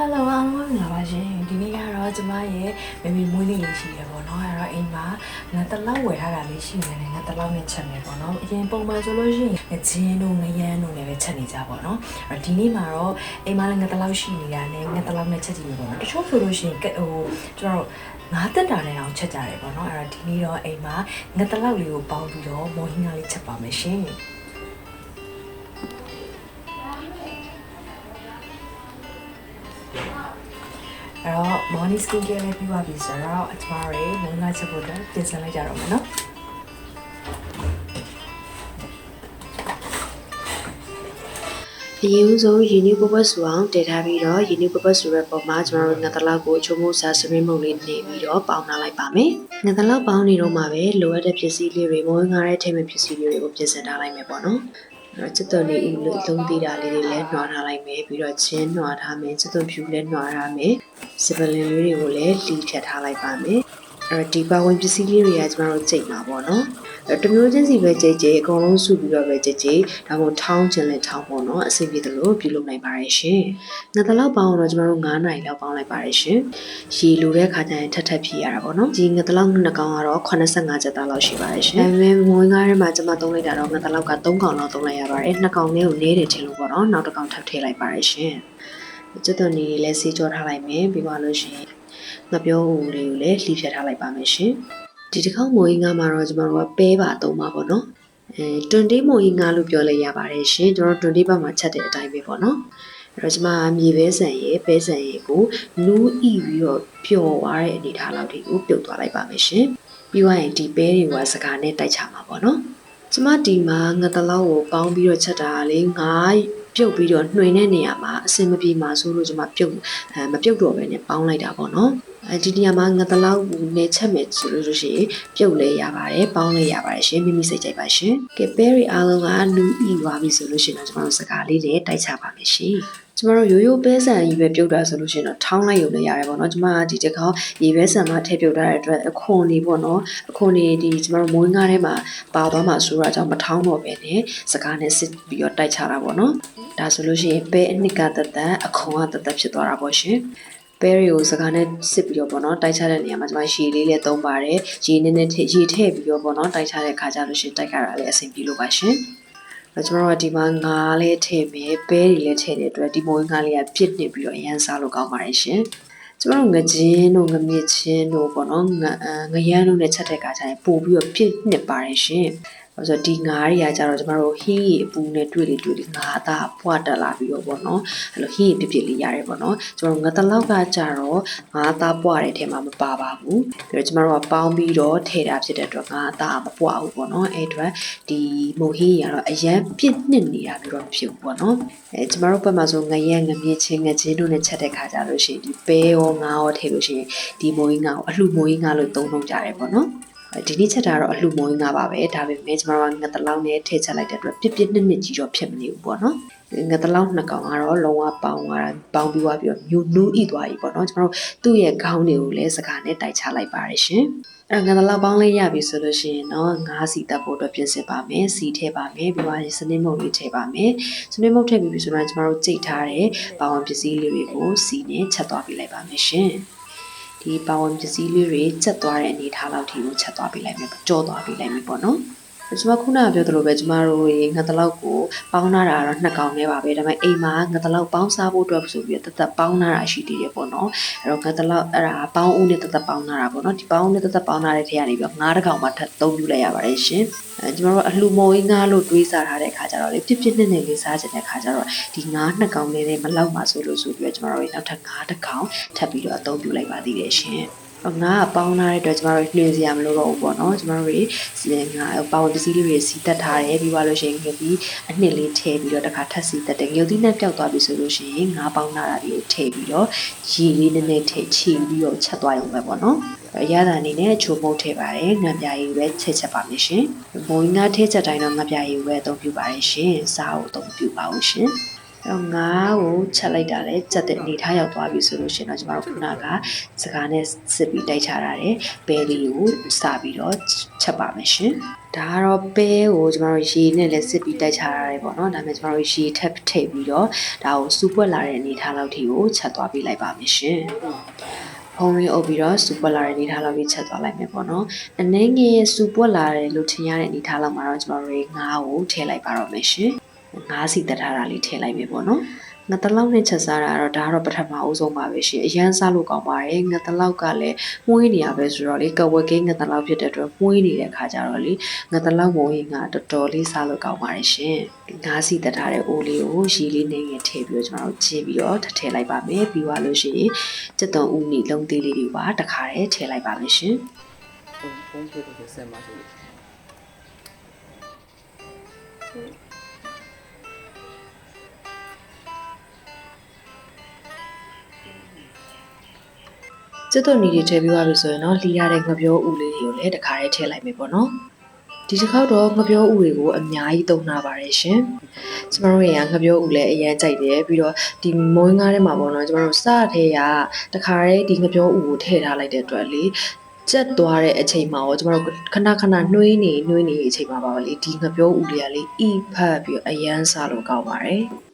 Hello အားလုံးမင်္ဂလာပါရှင်ဒီနေ့ကတော့ကျမရဲ့မမီမွေးနေ့လေးရှိရပေါ့နော်အဲ့တော့အိမ်မှာငါတလောက်ဝယ်ထားတာလေးရှိနေတယ်ငါတလောက်နဲ့ချက်မယ်ပေါ့နော်အရင်ပုံမှန်ဆိုလို့ရှိရင်ငချင်းတို့ငရမ်းတို့လည်းပဲချက်နေကြပေါ့နော်အဲ့တော့ဒီနေ့မှာတော့အိမ်မှာလည်းငါတလောက်ရှိနေတာနဲ့ငါတလောက်နဲ့ချက်ကြည့်မယ်ပေါ့နော်တချို့ဆိုလို့ရှိရင်ကဲဟိုကျွန်တော်တို့ငါတက်တာနဲ့အောင်ချက်ကြတယ်ပေါ့နော်အဲ့တော့ဒီနေ့တော့အိမ်မှာငါတလောက်လေးကိုပေါင်းပြီးတော့မော်ဟင်းကားလေးချက်ပါမယ်ရှင် အဲ့တော့ morning skin care လေးပြီးပါပြီဆိုတော့အကျမတွေမုန်းလာချက်ဖို့အတွက်ပြင်ဆင်လိုက်ကြတော့မယ်နော်အရင်ဦးဆုံးယူနီပပဆူအောင်တည်ထားပြီးတော့ယူနီပပဆူရဲ့ပုံမှာကျွန်တော်တို့ငတလောက်ကိုချုံမိုးစားစရင်းမုံလေးနေပြီးတော့ပေါင်းထားလိုက်ပါမယ်။ငတလောက်ပေါင်းနေတော့မှပဲလိုအပ်တဲ့ပစ္စည်းလေးတွေမွေးငါတဲ့ထိမ့်ပစ္စည်းလေးတွေကိုပြင်ဆင်ထားလိုက်မယ်ပေါ့နော်။ အဲ့တော့စစ်တော်လေးဦးလို့အလုံးသေးတာလေးတွေလည်းနှွာထားလိုက်မယ်ပြီးတော့ချင်းနှွာထားမယ်စစ်တော်ဖြူလည်းနှွာထားမယ်စပလင်လေးတွေကိုလည်းလီဖြတ်ထားလိုက်ပါမယ်။အဲ့တော့ဒီပါဝင်ပစ္စည်းလေးတွေကကျွန်တော်တို့ကြိတ်မှာပေါ့နော်။အဲ့ တမျိုးချင်းစီပဲကြိတ်ကြိတ်အကုန်လုံးစုပြီးတော့ပဲကြိတ်ကြိတ်ဒါမှမဟုတ်ထောင်းချင်လဲထောင်းပေါ့နော်အဆင်ပြေတယ်လို့ပြုလုပ်နိုင်ပါတယ်ရှင်။ငါတလောက်ပေါင်းတော့ကျွန်တော်တို့9နိုင်လောက်ပေါင်းလိုက်ပါတယ်ရှင်။ရေလိုတဲ့ခါကျရင်ထပ်ထပ်ဖြည့်ရတာပေါ့နော်။ဒီငါတလောက်နှစ်ကောင်ကတော့85ကျပ်သားလောက်ရှိပါတယ်ရှင်။ဒါပေမဲ့မွေးငါးထဲမှာကျွန်မသုံးလိုက်တာတော့ငါတလောက်က3ကောင်လောက်သုံးလိုက်ရပါတယ်။နှစ်ကောင်လေးကိုနေတယ်ထင်လို့ပေါ့နော်။နောက်တစ်ကောင်ထပ်ထည့်လိုက်ပါတယ်ရှင်။ကျွတ်တော်နေလေးဆေးကြောထားလိုက်မယ်ပြီးမှလို့ရှိရင်ငါပြောဦးလေးကိုလည်းလှီးဖြတ်ထားလိုက်ပါမယ်ရှင်။ ဒီတစ်ခေါက်မိုးငါမှာတော့ကျွန်တော်တို့ကပဲပါသုံးပါပေါ့နော်။အဲ20မိုးငါလို့ပြောလိုက်ရပါတယ်ရှင်ကျွန်တော်20ဘက်မှာချက်တဲ့အတိုင်းပဲပေါ့နော်။အဲ့တော့ကျွန်မမြေပဲဆန်ရဲ့ပဲဆန်ရဲ့ကိုနူးဤပြီးတော့ပျော်သွားတဲ့အနေထားလောက်ထိကိုပြုတ်သွားလိုက်ပါမယ်ရှင်။ပြီးသွားရင်ဒီပဲတွေကစကားနဲ့တိုက်ချမှာပေါ့နော်။ကျမဒီမှာငတလောက်ကိုပေါင်းပြီးတော့ချက်တာကလေငါပြုတ်ပြီးတော့နှွင်တဲ့နေရာမှာအစင်မပြေမှာဆိုလို့ကျမပြုတ်အဲမပြုတ်တော့ဘဲနဲ့ပေါင်းလိုက်တာပေါ့နော်အဲ ဒီနေရာမှာငတလောက်နဲ့ချက်မယ်ဆိုလို့ရှိရင်ပြုတ်လဲရပါတယ်ပေါင်းလဲရပါတယ်ရှင်မိမိစိတ်ကြိုက်ပါရှင်ကဲပဲရီအားလုံးကနူးဤသွားပြီဆိုလို့ရှိရင်တော့ကျမတို့စကားလေးတွေတိုက်ချပါမယ်ရှင်ကျမတို့ရိုးရိုးပဲဆန်ကြီးပဲပြုတ်တာဆိုလို့ရှိရင်တော့ထောင်းလိုက်ရုံနဲ့ရတယ်ပေါ့နော်ကျမကဒီတစ်ခေါက်ရေပဲဆန်မှာထည့်ပြုတ်ထားတဲ့အတွက်အခွန်လေးပေါ့နော်အခွန်လေးဒီကျမတို့မွေးငါးထဲမှာပါသွားမှာဆိုတော့အကြောင်းမထောင်းတော့ပဲနဲ့စကားနဲ့စစ်ပြီးတော့တိုက်ချတာပေါ့နော်ဒါဆိုလို့ရှိရင်ပဲအနှစ်ကတသက်အခွန်ကတသက်ဖြစ်သွားတာပေါ့ရှင် ပဲရီကိုစကားနဲ့စစ်ပြီးတော့ပေါ့နော်တိုက်ချတဲ့နေရာမှာကျွန်မရှည်လေးလေးသုံးပါတယ်ရေနည်းနည်းထည့်ရေထည့်ပြီးတော့ပေါ့နော်တိုက်ချတဲ့ခါကျလို့ရှိရင်တိုက်ကြတာလည်းအဆင်ပြေလို့ပါရှင်အဲကျွန်တော်တို့ကဒီမှာငါးလေးထည့်မယ်ပဲတွေလည်းထည့်တဲ့အတွက်ဒီမွေးငါးလေးကပြစ်နေပြီးတော့အရန်စားလို့ကောင်းပါတယ်ရှင်ကျမတို့ငချင်းတို့ငမြင့်ချင်းတို့ပေါ့နော်ငငရမ်းတို့နဲ့ချက်တဲ့ခါကျရင်ပို့ပြီးတော့ပြစ်နှစ်ပါတယ်ရှင်။ ဆိုတော့ဒီငါးတွေကကြတော့ကျမတို့ဟင်းရီအပူနဲ့တွေ့လေတွေ့လေငါးသားပွားတက်လာပြီးတော့ပေါ့နော်။အဲ့လိုဟင်းရီပြပြလေးရတယ်ပေါ့နော်။ကျမတို့ငါတလောက်ကကြတော့ငါးသားပွားတဲ့ထဲမှာမပါပါဘူး။ပြီးတော့ကျမတို့ကပေါင်းပြီးတော့ထည့်တာဖြစ်တဲ့အတွက်ငါးသားမပွားဘူးပေါ့နော်။အဲ့အတွက်ဒီမုံဟင်းရီကတော့အရန်ပြစ်နှစ်နေတာပြီးတော့မဖြစ်ဘူးပေါ့နော်။အဲကျမတို့ဘက်မှာဆိုငရံငမြင့်ချင်းငချင်းတို့နဲ့ချက်တဲ့ခါကြလို့ရှိရင်ဒီပဲရောငါးရောထည့်လို့ရှိရင်ဒီမုံဟင်းငါကိုအလှမုံဟင်းငါလို့သုံးလုံးကြတယ်ပေါ့နော်။ ဒီနေ့ချက်တာတော့အလှမုံငါပါပဲဒါပေမဲ့ကျမတို့ကငတလောင်းနဲ့ထည့်ချက်လိုက်တဲ့အတွက်ပြစ်ပြစ်နှစ်နှစ်ကြီးတော့ဖြစ်မနေဘူးပေါ့နော်ငတလောင်းနှစ်ကောင်ကတော့လုံးဝပေါင်းသွားတာပေါင်းပြီးသွားပြီးတော့မျိုးနူးဤသွားပြီပေါ့နော်ကျမတို့သူ့ရဲ့ခေါင်းတွေကိုလည်းစကားနဲ့တိုက်ချလိုက်ပါတယ်ရှင်အဲ့ငတလောက်ပေါင်းလေးရပြီဆိုလို့ရှိရင်တော့ငါးစီတက်ဖို့အတွက်ပြင်ဆင်ပါမယ်စီထည့်ပါမယ်ပြီးသွားရင်စနစ်မုတ်လေးထည့်ပါမယ်စနစ်မုတ်ထည့်ပြီးပြီဆိုတော့ကျမတို့ကြိတ်ထားတဲ့ပါဝင်ပစ္စည်းလေးတွေကိုစီနဲ့ချက်သွားပြလိုက်ပါမယ်ရှင် ဒီပါဝင်ပစ္စည်းလေးတွေချက်သွားတဲ့အနေထားလောက်ထိကိုချက်သွားပြလိုက်မယ်ကြောသွားပြလိုက်မယ်ပေါ့နော် ကျွန်မခုနကပြောသလိုပဲကျမတို့ရေငါတလောက်ကိုပေါင်းထားတာကတော့နှစ်ကောင်နဲ့ပါပဲဒါပေမဲ့အိမ်မှာငါတလောက်ပေါင်းစားဖို့အတွက်ဆိုပြီးတသက်ပေါင်းထားတာရှိသေးတယ်ပေါ့နော်အဲ့တော့ငါတလောက်အဲ့ဒါပေါင်းဦးနဲ့တသက်ပေါင်းထားတာပေါ့နော်ဒီပေါင်းဦးနဲ့တသက်ပေါင်းထားတဲ့ထဲကနေပြီးတော့ငါးတစ်ကောင်မှထပ်သုံးပြလိုက်ရပါတယ်ရှင်အဲကျမတို့အလှမိုးကြီးငါးလို့တွေးစားထားတဲ့ခါကျတော့လေပြစ်ပြစ်နဲ့နဲ့လေးစားချင်တဲ့ခါကျတော့ဒီငါးနှစ်ကောင်လေးနဲ့မလောက်ပါဆိုလို့ဆိုပြီးတော့ကျမတို့ရေနောက်ထပ်ငါးတစ်ကောင်ထပ်ပြီးတော့အသုံးပြုလိုက်ပါသေးတယ်ရှင် ငါကပေါင်းထားတဲ့အတွက်ကျမတို့နှွေစရာမလိုတော့ဘူးပေါ့နော်ကျမတို့တွေငါပေါင်းပစ္စည်းလေးတွေစီတက်ထားတယ်ပြီးသွားလို့ရှိရင်ငပြီးအနှစ်လေးထည့်ပြီးတော့တစ်ခါထပ်စီတက်တယ်ငုတ်သီးနဲ့ပျောက်သွားပြီဆိုလို့ရှိရင်ငါပေါင်းထားတာလေးထည့်ပြီးတော့ရေလေးနည်းနည်းထည့်ချီပြီးတော့ချက်သွားရုံပဲပေါ့နော်ရတာအနေနဲ့ချိုးပုတ်ထည့်ပါတယ်ငံပြာရည်ပဲချက်ချက်ပါမယ်ရှင်။ဘိုးငါထည့်ချက်တိုင်းတော့ငံပြာရည်ပဲအသုံးပြုပါတယ်ရှင်။စားကိုအသုံးပြုပါဦးရှင်။ တော့ငါးကိုချက်လိုက်တာလဲချက်တဲ့အနေထားရောက်သွားပြီဆိုလို့ရှိရင်တော့ကျမတို့ခုနကစကားနဲ့စစ်ပြီးတိုက်ချတာတယ်ပဲလေးကိုစပြီးတော့ချက်ပါမယ်ရှင်ဒါကတော့ပဲကိုကျမတို့ရေနဲ့လည်းစစ်ပြီးတိုက်ချတာတယ်ပေါ့နော်ဒါပေမဲ့ကျမတို့ရေထပ်ထိပ်ပြီးတော့ဒါကိုစူပွက်လာတဲ့အနေထားလောက်ထိကိုချက်သွားပေးလိုက်ပါမယ်ရှင်ဖုံးရင်းအုပ်ပြီးတော့စူပွက်လာတဲ့အနေထားလောက်ကြီးချက်သွားလိုက်မယ်ပေါ့နော်အနှင်းငယ်စူပွက်လာတယ်လို့ထင်ရတဲ့အနေထားလောက်မှာတော့ကျမတို့ငါးကိုထည့်လိုက်ပါတော့မယ်ရှင် ငါးစီတက်ထားတာလေးထည့်လိုက်ပြီပေါ့နော်ငါတလောက်နဲ့ချက်စားတာကတော့ဒါကတော့ပထမအဦးဆုံးပါပဲရှင်အရန်စားလို့ကောင်းပါတယ်ငါတလောက်ကလည်းမှုေးနေရပဲဆိုတော့လေကဝက်ကင်းငါတလောက်ဖြစ်တဲ့အတွက်မှုေးနေတဲ့ခါကျတော့လေငါတလောက်မိုးရင်ငါတော်တော်လေးစားလို့ကောင်းပါတယ်ရှင်ငါးစီတက်ထားတဲ့အိုးလေးကိုရီလေးနေငယ်ထည့်ပြီးတော့ကျွန်တော်တို့ချင်းပြီးတော့ထည့်လိုက်ပါမယ်ပြီးသွားလို့ရှိရင်စက်တော်ဦးနီလုံးသေးလေးတွေပါတခါတည်းထည့်လိုက်ပါမယ်ရှင်ဘုံဘုံဖြစ်တဲ့ဆက်မှာဆိုလို့ စစ်တုံနီတွေထည့်ပြီးသွားပြီဆိုရင်တော့လှီရတဲ့ငပြောဥလေးတွေကိုလည်းတခါတည်းထည့်လိုက်မယ်ပေါ့နော်ဒီတစ်ခေါက်တော့ငပြောဥတွေကိုအများကြီးသုံးနာပါတယ်ရှင်ကျမတို့တွေကငပြောဥလည်းအရင်ကြိုက်တယ်ပြီးတော့ဒီမုံငါးထဲမှာပေါ့နော်ကျမတို့စတဲ့ရတခါတည်းဒီငပြောဥကိုထည့်ထားလိုက်တဲ့အတွက်လေကျက်သွားတဲ့အချိန်မှာရောကျမတို့ခဏခဏနှွေးနေနှွေးနေအချိန်မှာပါလေဒီငပြောဥတွေကလေအီဖတ်ပြီးတော့အရန်စားလို့ကောင်းပါတယ်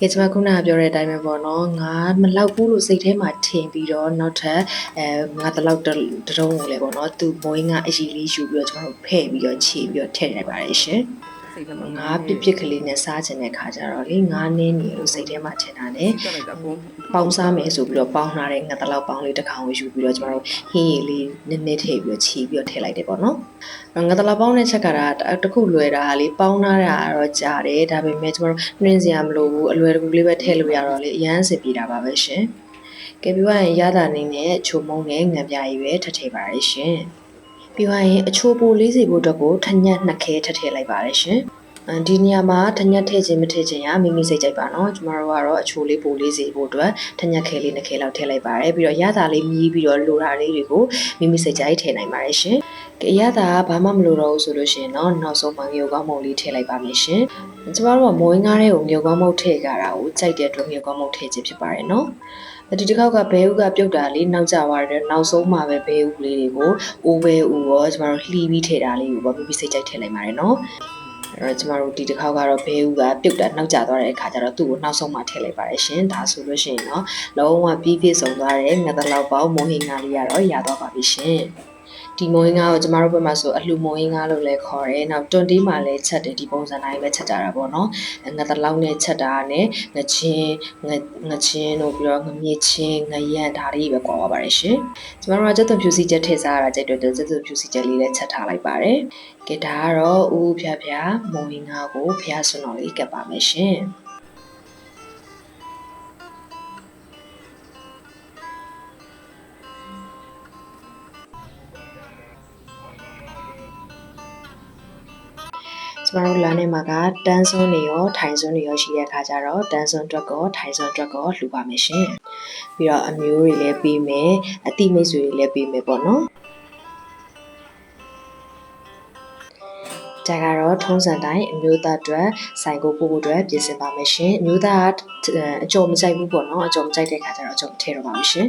ကဲကျွန်မခုနကပြောတဲ့အတိုင်းပဲပေါ့နော်ငါမလောက်ဘူးလို့စိတ်ထဲမှာထင်ပြီးတော့နောက်ထပ်အဲငါတလောက်တတတုံးကိုလည်းပေါ့နော်သူမွေးငါအရီလေးယူပြီးတော့ကျွန်တော်တို့ဖဲ့ပြီးတော့ခြေပြီးတော့ထည့်လိုက်ပါတယ်ရှင်စိတ်ထဲမှာ ငါပြစ်ပြစ်ကလေးနဲ့စားချင်တဲ့ခါကျတော့လေငါနင်းနေလို့စိတ်ထဲမှာထင်တာနဲ့တက်လိုက်တာဘုံပေါင်းစားမယ်ဆိုပြီးတော့ပေါင်းထားတဲ့ငါတလောက်ပေါင်းလေးတစ်ခါကိုယူပြီးတော့ကျွန်တော်တို့ဟင်းရည်လေးနည်းနည်းထည့်ပြီးတော့ခြေပြီးတော့ထည့်လိုက်တယ်ပေါ့နော်ငါတလောက်ပေါင်းတဲ့ချက်ကတာတစ်ခုလွယ်တာလေပေါင်းထားတာတော့ကြားတယ်ဒါပေမဲ့ကျွန်တော်တို့နှင်းစရာမလိုဘူးအလွယ်တကူလေးပဲထည့်လို့ရတော့လေအရန်စစ်ပြေတာပါပဲရှင်ကဲပြီးတော့ရတာနေနဲ့ချိုမုံနဲ့ငံပြားရည်ပဲထပ်ထည့်ပါရရှင် ပြီးတော့ရင်အချိုပိုလေးစီဖို့အတွက်ကိုထညက်နှစ်ခဲထပ်ထည့်လိုက်ပါရရှင်အမ်ဒီနေရာမှာထညက်ထည့်ခြင်းမထည့်ခြင်းရမိမိစိတ်ကြိုက်ပါနော်ကျမတို့ကတော့အချိုလေးပိုလေးစီဖို့အတွက်ထညက်ခဲလေးနှစ်ခဲလောက်ထည့်လိုက်ပါတယ်ပြီးတော့ရတာလေးမြည်ပြီးတော့လိုတာလေးတွေကိုမိမိစိတ်ကြိုက်ထည့်နိုင်ပါတယ်ရှင်ကဲရတာဘာမှမလိုတော့ဘူးဆိုလို့ရှိရင်တော့နောက်ဆုံးမှငရုတ်ကောင်းမုံလေးထည့်လိုက်ပါမယ်ရှင်ကျမတို့ကမွေးငါးတဲ့ကိုငရုတ်ကောင်းမုံထည့်ကြတာကိုကြိုက်တဲ့အတွက်ငရုတ်ကောင်းမုံထည့်ခြင်းဖြစ်ပါတယ်နော် ဒီတစ်ခေါက်ကဘဲဥကပြုတ်တာလေးနောက်ကျသွားတယ်နောက်ဆုံးမှပဲဘဲဥလေးတွေကိုအိုးဘဲဥရောကျမတို့လှီးပြီးထည့်တာလေးကိုပေါ့မိမိစိတ်ကြိုက်ထည့်လိုက်ပါတယ်နော်အဲ့တော့ကျမတို့ဒီတစ်ခေါက်ကတော့ဘဲဥကပြုတ်တာနောက်ကျသွားတဲ့အခါကျတော့သူ့ကိုနောက်ဆုံးမှထည့်လိုက်ပါတယ်ရှင်ဒါဆိုလို့ရှိရင်တော့လုံးဝပြီးပြည့်စုံသွားတဲ့ငါးတလောက်ပေါင်းမုံဟင်္ဂါလေးကတော့ရသွားပါပြီရှင် ဒီမုံဟင်္ဂါကိုကျမတို့ဘက်မှာဆိုအလှမုံဟင်္ဂါလို့လည်းခေါ်တယ်။နောက်တွန်တီးမှာလည်းချက်တယ်ဒီပုံစံတိုင်းပဲချက်ကြတာပေါ့နော်။ငါတလောက်နဲ့ချက်တာနဲ့ငချင်းငငချင်းတို့ပြီးတော့ငမြေချင်းငရန်ဒါလေးပဲကွာပါပါတယ်ရှင်။ကျမတို့ကစက်သွန်ဖြူစီချက်ထည့်စားရတာကြိုက်တဲ့စက်သွန်ဖြူစီချက်လေးလည်းချက်ထားလိုက်ပါတယ်။ကဲဒါကတော့ဦးဖျားဖျားမုံဟင်္ဂါကိုဖျားစွန်းတော်လေးကပ်ပါမယ်ရှင်။ ကျမတို့လမ်းထဲမှာကတန်းစွန်းနေရောထိုင်စွန်းနေရောရှိတဲ့အခါကျတော့တန်းစွန်းအတွက်ကောထိုင်စွန်းအတွက်ကောလှူပါမယ်ရှင်ပြီးတော့အမျိုးတွေလည်းပေးမယ်အတိမိတ်ဆွေတွေလည်းပေးမယ်ပေါ့နော်ဒါကတော့ထုံးစံတိုင်းအမျိုးသားအတွက်ဆိုင်ကိုပို့ဖို့အတွက်ပြင်ဆင်ပါမယ်ရှင်အမျိုးသားကအကြော်မကြိုက်ဘူးပေါ့နော်အကြော်မကြိုက်တဲ့ခါကျတော့အကြော်မထည့်တော့ပါဘူးရှင်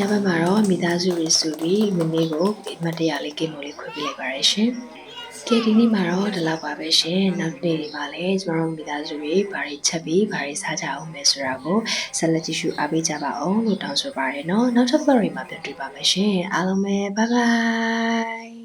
ညဘက်မှာတော့မိသားစုတွေစုပြီးမမေကိုအမတ်တရလေးကိမို့လေးခွင့်ပေးလိုက်ပါရရှင်။ကဲဒီနေ့မှာတော့ဒီလောက်ပါပဲရှင်။နောက်နေ့တွေမှာလည်းကျမတို့မိသားစုတွေဘာတွေချက်ပြီးဘာတွေစားကြအောင်လဲဆိုတာကိုဆက်လက်ကြည့်ရှုအားပေးကြပါအောင်လို့တောင်းဆိုပါရနော်။နောက်ထပ်ပတ်တွေမှာပြန်တွေ့ပါမယ်ရှင်။အားလုံးပဲ bye bye